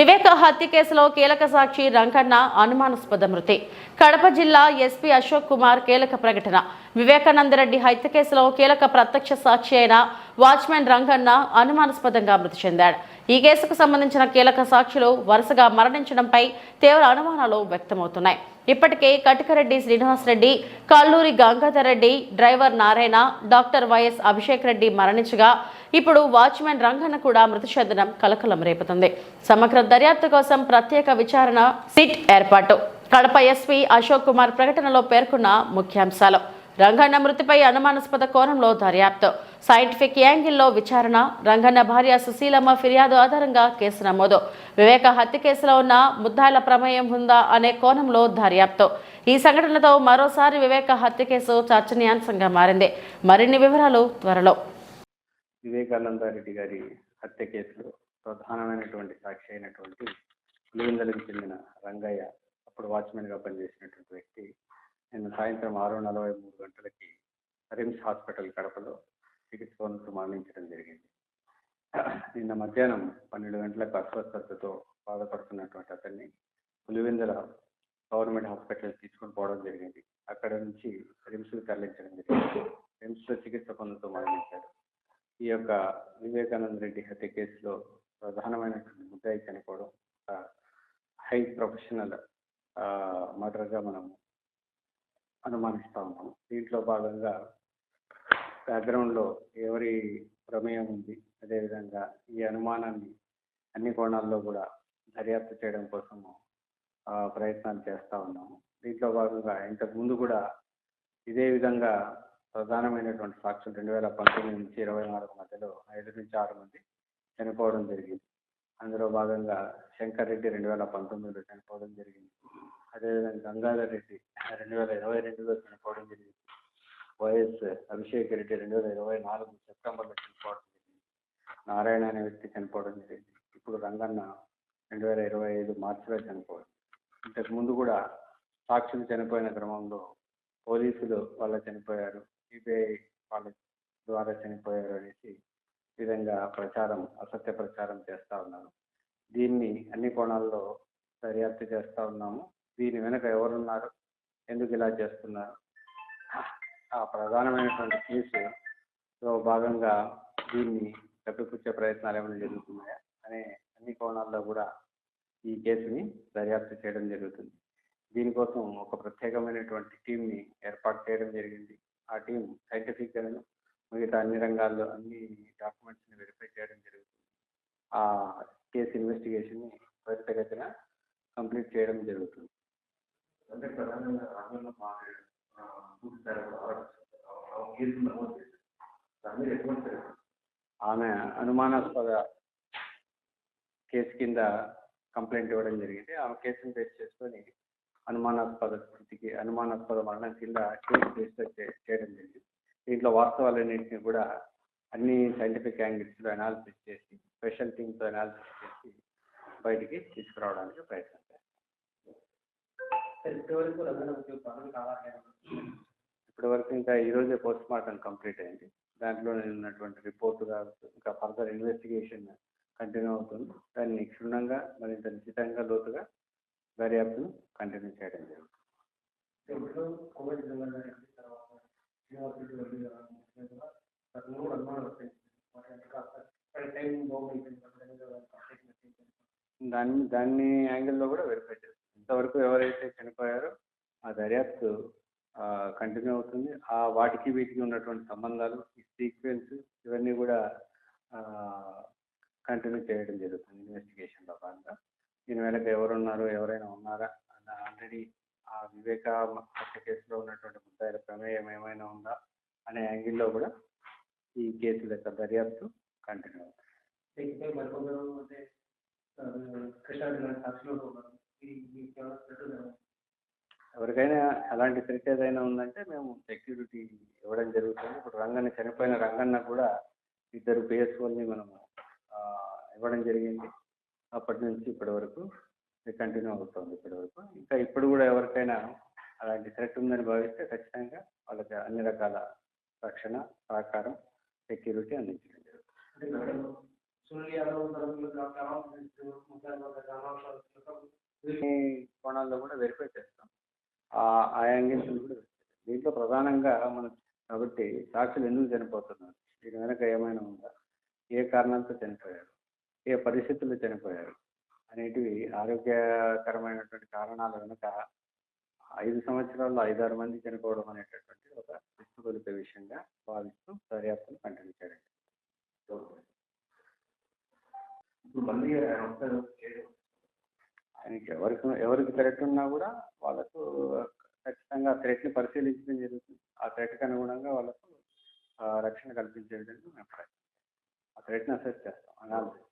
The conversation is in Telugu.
వివేక హత్య కేసులో కీలక సాక్షి రంగన్న అనుమానాస్పద మృతి. కడప జిల్లా ఎస్పీ అశోక్ కుమార్ కీలక ప్రకటన. వివేకానందరెడ్డి హత్య కేసులో కీలక ప్రత్యక్ష సాక్షి అయిన వాచ్మెన్ రంగన్న అనుమానాస్పదంగా మృతి చెందాడు. ఈ కేసుకు సంబంధించిన కీలక సాక్షులు వరుసగా మరణించడంపై తీవ్ర అనుమానాలు వ్యక్తమవుతున్నాయి. ఇప్పటికే Katakareddy Srinivasareddy Kalluri Gangadhar Reddy driver Narayana doctor YS Abhishek Reddy మరణించగా ఇప్పుడు వాచ్మెన్ రంగన్న కూడా మృతి చెందడం కలకలం రేపుతుంది. సమగ్ర దర్యాప్తు కోసం ప్రత్యేక విచారణ సిట్ ఏర్పాటు. కడప ఎస్పీ అశోక్ కుమార్ ప్రకటనలో పేర్కొన్న ముఖ్యాంశాలు. రంగన్న మృతిపై అనుమానాస్పద కోణంలో దర్యాప్తు సైంటిఫిక్ యాంగిల్లో విచారణ రంగన్న భార్య సుశీలమ్మ ఫిర్యాదు ఆధారంగా కేసు నమోదు. వివేక హత్య కేసులో ఉన్న ముద్దాయిల ప్రమేయం ఉందా అనే కోణంలో దర్యాప్తు ఈ సంఘటనతో మరోసారి వివేక హత్య కేసు చర్చనీయాంశంగా మారింది. మరిన్ని వివరాలు త్వరలో. వివేకానందారెడ్డి గారి హత్య కేసులో ప్రధానమైనటువంటి సాక్షి అయినటువంటి పులివెందులకు చెందిన రంగయ్య అప్పుడు వాచ్మెన్గా పనిచేసినటువంటి వ్యక్తి నిన్న సాయంత్రం ఆరు నలభై మూడు రిమ్స్ హాస్పిటల్ కడపలో చికిత్స పొందుతూ మరణించడం జరిగింది. నిన్న మధ్యాహ్నం పన్నెండు గంటలకు అస్వస్థతతో బాధపడుతున్నటువంటి అతన్ని పులివెందుల గవర్నమెంట్ హాస్పిటల్ తీసుకొని పోవడం జరిగింది. అక్కడ నుంచి రిమ్స్కి తరలించడం జరిగింది. రిమ్స్లో చికిత్స పొందుతూ మరణించారు. ఈ యొక్క వివేకానంద రెడ్డి హత్య కేసులో ప్రధానమైనటువంటి ముద్దాయి చనిపోవడం హై ప్రొఫెషనల్ మర్డర్గా మనం అనుమానిస్తూ ఉన్నాము దీంట్లో భాగంగా బ్యాక్గ్రౌండ్లో ఎవరి ప్రమేయం ఉంది అదేవిధంగా ఈ అనుమానాన్ని అన్ని కోణాల్లో కూడా దర్యాప్తు చేయడం కోసము ప్రయత్నాలు చేస్తూ ఉన్నాము. దీంట్లో భాగంగా ఇంతకు ముందు కూడా ఇదే విధంగా ప్రధానమైనటువంటి సాక్షులు రెండు వేల పంతొమ్మిది నుంచి ఇరవై నాలుగు మధ్యలో ఐదు నుంచి ఆరు మంది చనిపోవడం జరిగింది. అందులో భాగంగా శంకర్ రెడ్డి రెండు వేల పంతొమ్మిదిలో చనిపోవడం జరిగింది. అదేవిధంగా గంగాధర్ రెడ్డి రెండు వేల ఇరవై రెండులో చనిపోవడం జరిగింది. వైఎస్ అభిషేక్ రెడ్డి రెండు వేల ఇరవై నాలుగు సెప్టెంబర్లో చనిపోవడం జరిగింది. నారాయణ అనే వ్యక్తి చనిపోవడం జరిగింది. ఇప్పుడు రంగన్న రెండు వేల ఇరవై ఐదు మార్చిలో చనిపోవడం. ఇంతకు ముందు కూడా సాక్షులు చనిపోయిన క్రమంలో పోలీసులు వాళ్ళ చనిపోయారు. సిబిఐ వాళ్ళ ద్వారా చనిపోయారు అనేసి ఈ విధంగా ప్రచారం అసత్య ప్రచారం చేస్తూ ఉన్నారు. దీన్ని అన్ని కోణాల్లో దర్యాప్తు చేస్తూ ఉన్నాము. దీని వెనుక ఎవరున్నారు? ఎందుకు ఇలా చేస్తున్నారు? ఆ ప్రధానమైనటువంటి కేసులో భాగంగా దీన్ని కప్పిపుచ్చే ప్రయత్నాలు ఏమైనా జరుగుతున్నాయా అనే అన్ని కోణాల్లో కూడా ఈ కేసుని దర్యాప్తు చేయడం జరుగుతుంది. దీనికోసం ఒక ప్రత్యేకమైనటువంటి టీంని ఏర్పాటు చేయడం జరిగింది. ఆ టీం సైంటిఫిక్ మిగతా అన్ని రంగాల్లో అన్ని డాక్యుమెంట్స్ని వెరిఫై చేయడం జరుగుతుంది. ఆ కేసు ఇన్వెస్టిగేషన్ని త్వరితగతిన కంప్లీట్ చేయడం జరుగుతుంది అంటే ప్రధానంగా రాష్ట్రంలో మా కేసు నమోదు చేశారు దాని మీద ఎటువంటి చర్య? ఆమె అనుమానాస్పద కేసు కింద కంప్లైంట్ ఇవ్వడం జరిగింది. ఆమె కేసును బేస్ చేసుకొని అనుమానాస్పద స్థితికి అనుమానాస్పద మరణం కింద కేసు రిజిస్టర్ చేయడం జరిగింది. దీంట్లో వాస్తవాలన్నింటినీ కూడా అన్ని సైంటిఫిక్ యాంగిల్స్లో అనాలిసిస్ చేసి స్పెషల్ టీమ్తో అనాలిసిస్ చేసి బయటికి తీసుకురావడానికి ప్రయత్నం చేస్తాం ఇప్పటివరకు ఇంకా ఈరోజే పోస్ట్ మార్టం కంప్లీట్ అయింది. దాంట్లో ఉన్నటువంటి రిపోర్ట్ ఇంకా ఫర్దర్ ఇన్వెస్టిగేషన్ కంటిన్యూ అవుతుంది. దాన్ని క్షుణ్ణంగా మరింత నిశ్చితంగా లోతుగా దర్యాప్తును కంటిన్యూ చేయడం జరుగుతుంది. దాన్ని దాన్ని యాంగిల్లో కూడా వెరిఫై చేస్తుంది ఇంతవరకు ఎవరైతే చనిపోయారో ఆ దర్యాప్తు కంటిన్యూ అవుతుంది. ఆ వాటికి వీటికి ఉన్నటువంటి సంబంధాలు ఈ సీక్వెన్స్ ఇవన్నీ కూడా కంటిన్యూ చేయడం జరుగుతుంది ఇన్వెస్టిగేషన్లో భాగంగా. దీని వెనక ఎవరున్నారు ఎవరైనా ఉన్నారా అన్న ఆల్రెడీ ఆ వివేక హత్య కేసులో ఉన్నటువంటి ముద్దాయిల ప్రమేయం ఏమైనా ఉందా అనే యాంగిల్లో కూడా ఈ కేసుల యొక్క దర్యాప్తు కంటిన్యూ అవుతుంది. ఎవరికైనా అలాంటి థ్రెట్ ఏదైనా ఉందంటే మేము సెక్యూరిటీ ఇవ్వడం జరుగుతుంది. ఇప్పుడు రంగన్న చనిపోయిన రంగన్న కూడా ఇద్దరు పిఎస్ఓల్ని మనము ఇవ్వడం జరిగింది. అప్పటి నుంచి ఇప్పటి వరకు కంటిన్యూ అవుతుంది ఇప్పటి వరకు. ఇంకా ఇప్పుడు కూడా ఎవరికైనా అలాంటి థ్రెట్ ఉందని భావిస్తే ఖచ్చితంగా వాళ్ళకి అన్ని రకాల రక్షణ సహకారం సెక్యూరిటీ అందించడం జరుగుతుంది. కోణాల్లో కూడా వెరిఫై చేస్తాం. ఆ కూడా. దీంట్లో ప్రధానంగా మనం కాబట్టి సాక్షులు ఎందుకు చనిపోతున్నారు? దీని వెనక ఏమైనా ఉందా? ఏ కారణాలతో చనిపోయారు? ఏ పరిస్థితుల్లో చనిపోయారు? అనేటివి ఆరోగ్యకరమైనటువంటి కారణాల వెనుక ఐదు సంవత్సరాల్లో ఐదారు మంది చనిపోవడం అనేటటువంటి ఒక విస్తుగొలిపే విషయంగా భావిస్తూ దర్యాప్తును కంటిన్యూ చేయడం ఇప్పుడు మళ్ళీ ఆయనకి ఎవరికి ఎవరికి థ్రెట్ ఉన్నా కూడా వాళ్ళకు విధంగా ఆ థ్రెట్ని పరిశీలించడం జరుగుతుంది. ఆ థ్రెట్కి అనుగుణంగా వాళ్ళకు రక్షణ కల్పించే విధంగా మేము ప్రయత్నం ఆ థ్రెట్ని అసెస్ చేస్తాం. అనాలిసిస్